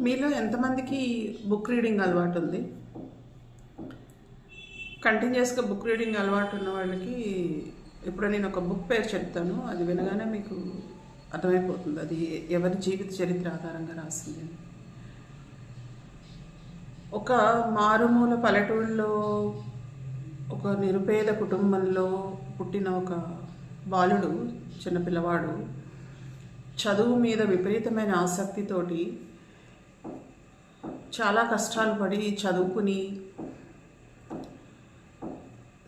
మీలో ఎంతమందికి book reading అలవాటు ఉంది కంటిన్యూస్గా బుక్ రీడింగ్ అలవాటు ఉన్న వాళ్ళకి ఇప్పుడు నేను ఒక బుక్ పేరు చెప్తాను అది వినగానే మీకు అర్థమైపోతుంది. అది ఎవరి జీవిత చరిత్ర ఆధారంగా రాసింది ఒక మారుమూల పల్లెటూళ్ళలో ఒక నిరుపేద కుటుంబంలో పుట్టిన ఒక బాలుడు చిన్న పిల్లవాడు చదువు మీద విపరీతమైన ఆసక్తితోటి చాలా కష్టాలు పడి చదువుకుని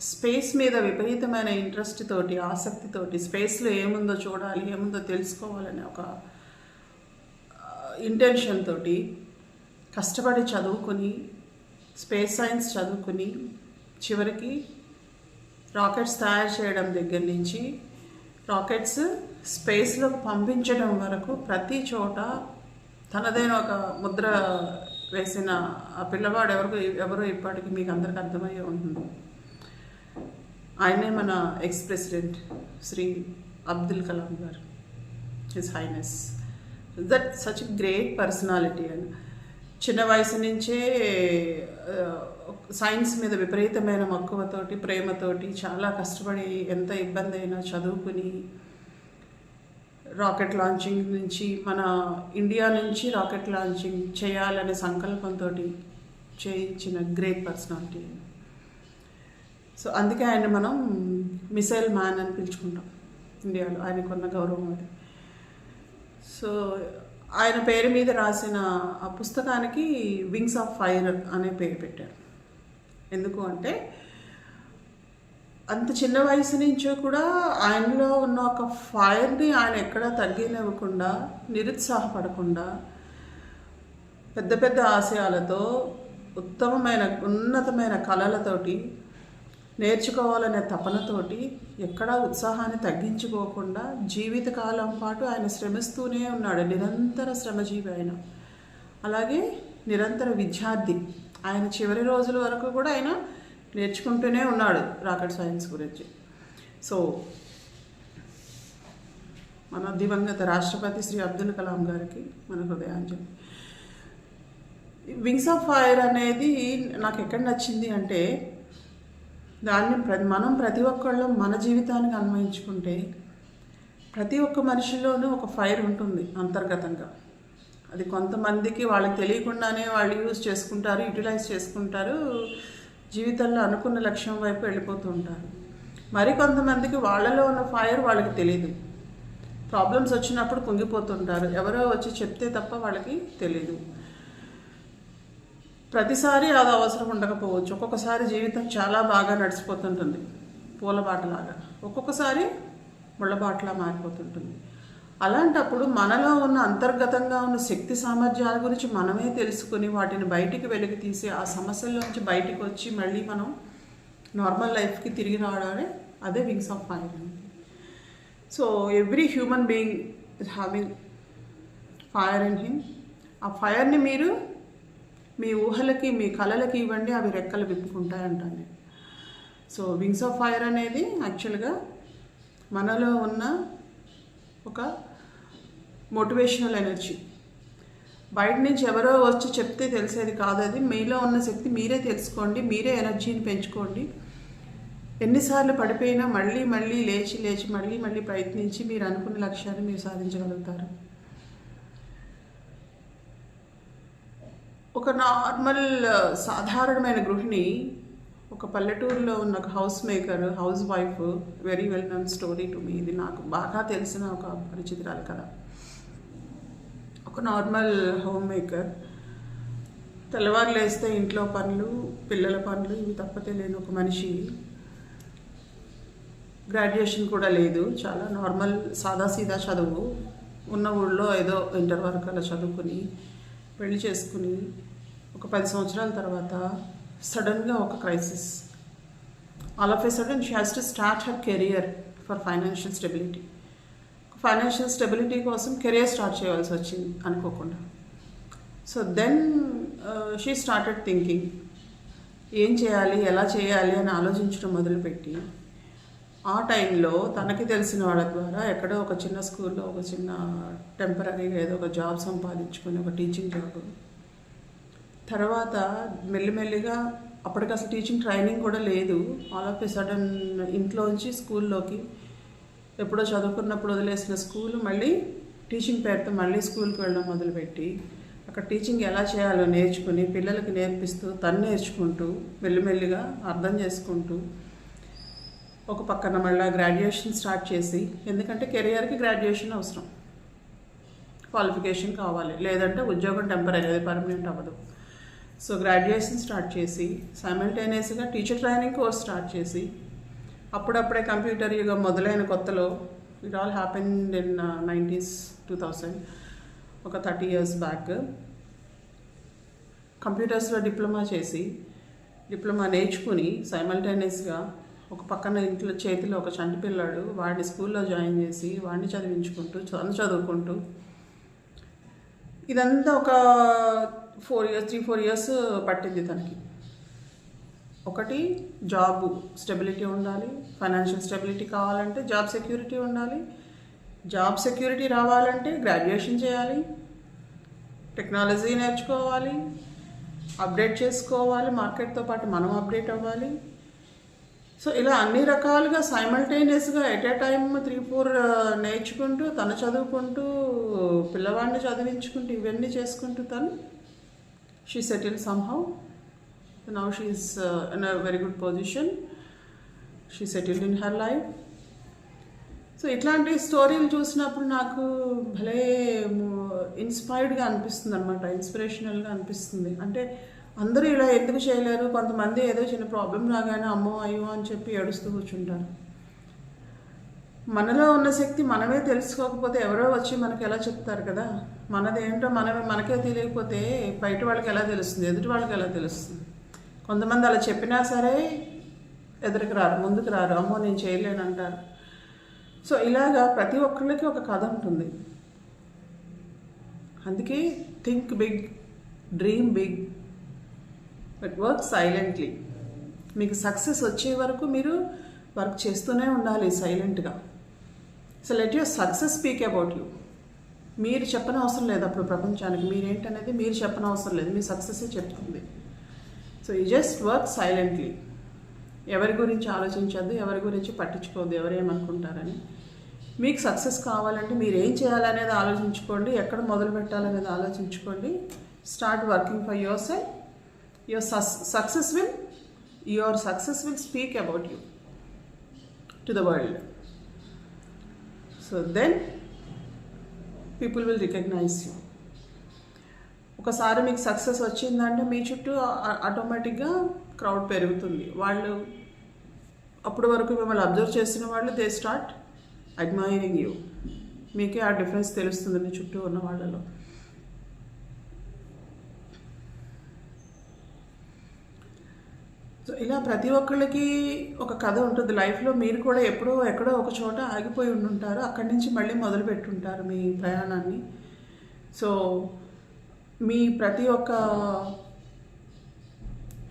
స్పేస్ మీద విపరీతమైన ఇంట్రెస్ట్ తోటి ఆసక్తితోటి స్పేస్లో ఏముందో చూడాలి ఏముందో తెలుసుకోవాలనే ఒక ఇంటెన్షన్ తోటి కష్టపడి చదువుకొని స్పేస్ సైన్స్ చదువుకుని చివరికి రాకెట్స్ తయారు చేయడం దగ్గర నుంచి రాకెట్స్ స్పేస్లోకి పంపించడం వరకు ప్రతి చోట తనదైన ఒక ముద్ర వేసిన ఆ పిల్లవాడు ఎవరికి ఎవరో ఇప్పటికి మీకు అందరికి అర్థమయ్యే ఉంటుంది. ఆయనే మన ex president Shri Abdul Kalam garu. His highness that such great personality and చిన్న వయసు నుంచే సైన్స్ మీద విపరీతమైన మక్కువతోటి ప్రేమతోటి చాలా కష్టపడి ఎంత ఇబ్బంది అయినా చదువుకుని రాకెట్ లాంచింగ్ నుంచి మన ఇండియా నుంచి రాకెట్ లాంచింగ్ చేయాలనే సంకల్పంతో చేయించిన గ్రేట్ పర్సనాలిటీ. సో అందుకే ఆయన మనం మిసైల్ మ్యాన్ అని పిలుచుకుంటాం ఇండియాలో. ఆయనకున్న గౌరవం అది. సో ఆయన పేరు మీద రాసిన ఆ పుస్తకానికి వింగ్స్ ఆఫ్ ఫైర్ అనే పేరు పెట్టారు. ఎందుకు అంటే అంత చిన్న వయసు నుంచో కూడా ఆయనలో ఉన్న ఒక ఫైర్ని ఆయన ఎక్కడా తగ్గినివ్వకుండా నిరుత్సాహపడకుండా పెద్ద పెద్ద ఆశయాలతో ఉత్తమమైన ఉన్నతమైన కళలతోటి నేర్చుకోవాలనే తపనతోటి ఎక్కడా ఉత్సాహాన్ని తగ్గించుకోకుండా జీవితకాలం పాటు ఆయన శ్రమిస్తూనే ఉన్నాడు. నిరంతర శ్రమజీవి ఆయన. అలాగే నిరంతర విద్యార్థి. ఆయన చివరి రోజుల వరకు కూడా ఆయన నేర్చుకుంటూనే ఉన్నాడు రాకెట్ సైన్స్ గురించి. సో మన దివంగత రాష్ట్రపతి శ్రీ అబ్దుల్ కలాం గారికి మన హృదయాంజలి. వింగ్స్ ఆఫ్ ఫైర్ అనేది నాకు ఎక్కడ నచ్చింది అంటే దాన్ని ప్రతి మనం ప్రతి ఒక్కళ్ళు మన జీవితానికి అన్వయించుకుంటే ప్రతి ఒక్క మనిషిలోనూ ఒక ఫైర్ ఉంటుంది అంతర్గతంగా. అది కొంతమందికి వాళ్ళకి తెలియకుండానే వాళ్ళు యూజ్ చేసుకుంటారు యూటిలైజ్ చేసుకుంటారు జీవితంలో అనుకున్న లక్ష్యం వైపు వెళ్ళిపోతూ ఉంటారు. మరి కొంతమందికి వాళ్ళలో ఉన్న ఫైర్ వాళ్ళకి తెలియదు ప్రాబ్లమ్స్ వచ్చినప్పుడు కుంగిపోతుంటారు. ఎవరో వచ్చి చెప్తే తప్ప వాళ్ళకి తెలియదు ప్రతిసారి అది అవసరం ఉండకపోవచ్చు. ఒక్కొక్కసారి జీవితం చాలా బాగా నడిచిపోతుంటుంది. పూలబాటలాగా ఒక్కొక్కసారి ముళ్ళబాటలా మారిపోతుంటుంది. అలాంటప్పుడు మనలో ఉన్న అంతర్గతంగా ఉన్న శక్తి సామర్థ్యాల గురించి మనమే తెలుసుకుని వాటిని బయటికి వెలికి తీసి ఆ సమస్యల్లోంచి బయటికి వచ్చి మళ్ళీ మనం నార్మల్ లైఫ్కి తిరిగి రావడమే అదే వింగ్స్ ఆఫ్ ఫైర్ అండి. So every human being is having fire in him. ఆ ఫైర్ని మీరు మీ ఊహలకి మీ కళలకి ఇవ్వండి అవి రెక్కలు విప్పుకుంటాయి నేను సో వింగ్స్ ఆఫ్ ఫైర్ అనేది యాక్చువల్గా మనలో ఉన్న ఒక మోటివేషనల్ ఎనర్జీ బయట నుంచి ఎవరో వచ్చి చెప్తే తెలిసేది కాదు అది. మీలో ఉన్న శక్తి మీరే తెలుసుకోండి మీరే ఎనర్జీని పెంచుకోండి. ఎన్నిసార్లు పడిపోయినా మళ్ళీ మళ్ళీ లేచి లేచి మళ్ళీ మళ్ళీ ప్రయత్నించి మీరు అనుకున్న లక్ష్యాన్ని మీరు సాధించగలుగుతారు. ఒక నార్మల్ సాధారణమైన గృహిణి ఒక పల్లెటూరులో ఉన్న ఒక house maker housewife very well known story to me ఇది నాకు బాగా తెలిసిన ఒక పరిచితురాలు కదా. ఒక నార్మల్ హోమ్ మేకర్. తెల్లవారు లేస్తే ఇంట్లో పనులు పిల్లల పనులు ఇవి తప్పతే లేని ఒక మనిషి. గ్రాడ్యుయేషన్ కూడా లేదు. చాలా నార్మల్ సాదా సీదా చదువు. ఉన్న ఊళ్ళో ఏదో ఇంటర్ వరకు అలా చదువుకుని పెళ్ళి చేసుకుని ఒక పది సంవత్సరాల తర్వాత సడన్గా ఒక crisis. All of a sudden she has to start her career for financial stability financial stability కోసం కెరియర్ స్టార్ట్ చేయాల్సి వచ్చింది అనుకోకుండా. So then she started thinking ఏం చేయాలి ఎలా చేయాలి అని ఆలోచించడం మొదలుపెట్టి ఆ టైంలో తనకి తెలిసిన వాళ్ళ ద్వారా ఎక్కడో ఒక చిన్న స్కూల్లో ఒక చిన్న టెంపరీగా ఏదో ఒక జాబ్ సంపాదించుకొని ఒక టీచింగ్ జాబ్ తర్వాత మెల్లిమెల్లిగా అప్పటికి అసలు టీచింగ్ ట్రైనింగ్ కూడా లేదు. ఆల్ ఆఫ్ ఎ సడన్ ఇంట్లోంచి స్కూల్లోకి ఎప్పుడో చదువుకున్నప్పుడు వదిలేసిన స్కూల్ మళ్ళీ టీచింగ్ పేరుతో మళ్ళీ స్కూల్కి వెళ్ళడం మొదలుపెట్టి అక్కడ టీచింగ్ ఎలా చేయాలో నేర్చుకుని పిల్లలకి నేర్పిస్తూ తను నేర్చుకుంటూ మెల్లిమెల్లిగా అర్థం చేసుకుంటూ ఒక పక్కన మళ్ళీ గ్రాడ్యుయేషన్ స్టార్ట్ చేసి ఎందుకంటే కెరియర్కి గ్రాడ్యుయేషన్ అవసరం. క్వాలిఫికేషన్ కావాలి. లేదంటే ఉద్యోగం టెంపరీ అది పర్మనెంట్ అవ్వదు. సో గ్రాడ్యుయేషన్ స్టార్ట్ చేసి సైమల్టేనియస్గా టీచర్ ట్రైనింగ్ కోర్స్ స్టార్ట్ చేసి అప్పుడప్పుడే కంప్యూటర్ యుగం మొదలైన కొత్తలో it all happen in nineties two thousand ఒక థర్టీ ఇయర్స్ బ్యాక్. కంప్యూటర్స్లో డిప్లొమా చేసి డిప్లొమా నేర్చుకుని సైమల్టేనియస్గా ఒక పక్కన ఇంట్లో చేతిలో ఒక చంటి పిల్లాడు వాడిని స్కూల్లో జాయిన్ చేసి వాడిని చదివించుకుంటూ చదువు చదువుకుంటూ. ఇదంతా ఒక four years three four years పట్టింది తనకి. ఒకటి జాబ్ స్టెబిలిటీ ఉండాలి. ఫైనాన్షియల్ స్టెబిలిటీ కావాలంటే జాబ్ సెక్యూరిటీ ఉండాలి. జాబ్ సెక్యూరిటీ రావాలంటే గ్రాడ్యుయేషన్ చేయాలి. టెక్నాలజీ నేర్చుకోవాలి. అప్డేట్ చేసుకోవాలి. మార్కెట్తో పాటు మనం అప్డేట్ అవ్వాలి. సో ఇలా అన్ని రకాలుగా సైమల్టేనియస్గా at a time three four నేర్చుకుంటూ తను చదువుకుంటూ పిల్లవాడిని చదివించుకుంటూ ఇవన్నీ చేసుకుంటూ తను she settle somehow now uh, in a very good position she settled in her life so ఇట్లాంటి స్టోరీలు చూసినప్పుడు నాకు భలే ఇన్స్పైర్డ్గా అనిపిస్తుంది అనమాట ఇన్స్పిరేషనల్గా అనిపిస్తుంది. అంటే అందరూ ఇలా ఎందుకు చేయలేరు? కొంతమంది ఏదో చిన్న ప్రాబ్లం రాగానే అమ్మో అయ్యో అని చెప్పి ఏడుస్తూ కూర్చుంటారు. మనలో ఉన్న శక్తి మనమే తెలుసుకోకపోతే ఎవరో వచ్చి మనకి ఎలా చెప్తారు కదా? మనదేంటో మనమే మనకే తెలియకపోతే బయట వాళ్ళకి ఎలా తెలుస్తుంది? ఎదుటి వాళ్ళకి ఎలా తెలుస్తుంది? కొంతమంది అలా చెప్పినా సరే ఎదురుకు రారు ముందుకు రారు. అమ్మో నేను చేయలేను అంటారు సో ఇలాగా ప్రతి ఒక్కళ్ళకి ఒక కథ ఉంటుంది. అందుకే think big dream big but work silently మీకు సక్సెస్ వచ్చే వరకు మీరు వర్క్ చేస్తూనే ఉండాలి సైలెంట్గా so let your success speak about you మీరు చెప్పని అవసరం లేదు అప్పుడు ప్రపంచానికి. మీరేంటనేది? మీరు చెప్పని అవసరం లేదు. మీ సక్సెసే చెప్తుంది. So you just work silently ఎవరి గురించి ఆలోచించద్దు ఎవరి గురించి పట్టించుకోవద్దు ఎవరేమనుకుంటారని మీకు సక్సెస్ కావాలంటే మీరు ఏం చేయాలనేది ఆలోచించుకోండి ఎక్కడ మొదలు పెట్టాలనేది ఆలోచించుకోండి. Start working for your self your success will your success will speak about you to the world so then people will recognise you ఒకసారి మీకు సక్సెస్ వచ్చిందంటే మీ చుట్టూ ఆటోమేటిక్గా క్రౌడ్ పెరుగుతుంది. వాళ్ళు అప్పటి వరకు మిమ్మల్ని అబ్జర్వ్ చేసిన వాళ్ళు దే స్టార్ట్ అడ్మైరింగ్ యూ మీకే ఆ డిఫరెన్స్ తెలుస్తుంది మీ చుట్టూ ఉన్న వాళ్ళలో. సో ఇలా ప్రతి ఒక్కళ్ళకి ఒక కథ ఉంటుంది. లైఫ్లో మీరు కూడా ఎప్పుడో ఎక్కడో ఒక చోట ఆగిపోయి ఉండుంటారు. అక్కడి నుంచి మళ్ళీ మొదలు పెట్టుంటారు మీ ప్రయాణాన్ని. సో మీ ప్రతి ఒక్క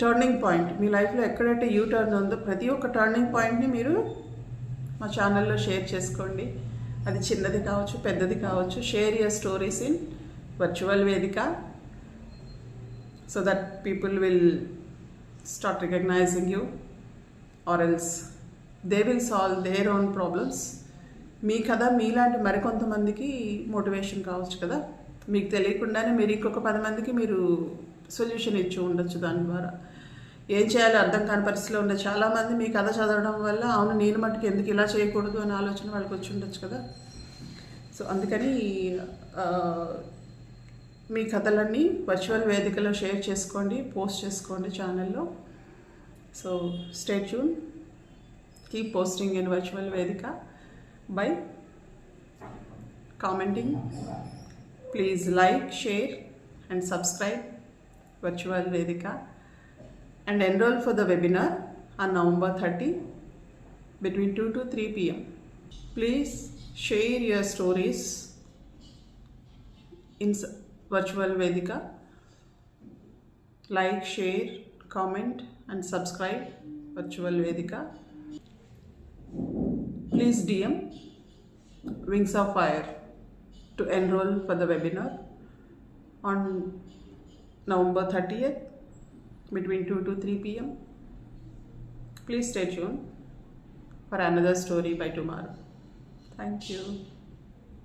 టర్నింగ్ పాయింట్ మీ లైఫ్లో ఎక్కడైతే యూ టర్న్ ఉందో ప్రతి ఒక్క టర్నింగ్ పాయింట్ని మీరు మా ఛానల్లో షేర్ చేసుకోండి. అది చిన్నది కావచ్చు పెద్దది కావచ్చు. Share your stories in virtual వేదిక so that people will start recognizing you or else they will solve their own problems మీ కథ మీలాంటి మరికొంతమందికి మోటివేషన్ కావచ్చు కదా? మీకు తెలియకుండానే మీరు ఇంకొక పది మందికి మీరు సొల్యూషన్ ఇచ్చి ఉండొచ్చు దాని ద్వారా. ఏం చేయాలో అర్థం కాని పరిస్థితిలో ఉన్న చాలామంది మీ కథ చదవడం వల్ల అవును నేను మట్టుకు ఎందుకు ఇలా చేయకూడదు అనే ఆలోచన వాళ్ళకి వచ్చి ఉండొచ్చు కదా. సో అందుకని మీ కథలన్నీ వర్చువల్ వేదికలో షేర్ చేసుకోండి పోస్ట్ చేసుకోండి ఛానల్లో. So stay tune. Keep posting in virtual వేదిక. Bye. Commenting. Please like, share and subscribe Virtual Vedika and enroll for the webinar on November 30 between 2 to 3 pm. Please share your stories in Virtual Vedika. Like, share, comment and subscribe Virtual Vedika. Please DM Wings of Fire to enroll for the webinar on November 30th between 2 to 3 pm. Please stay tuned for another story by tomorrow. Thank you.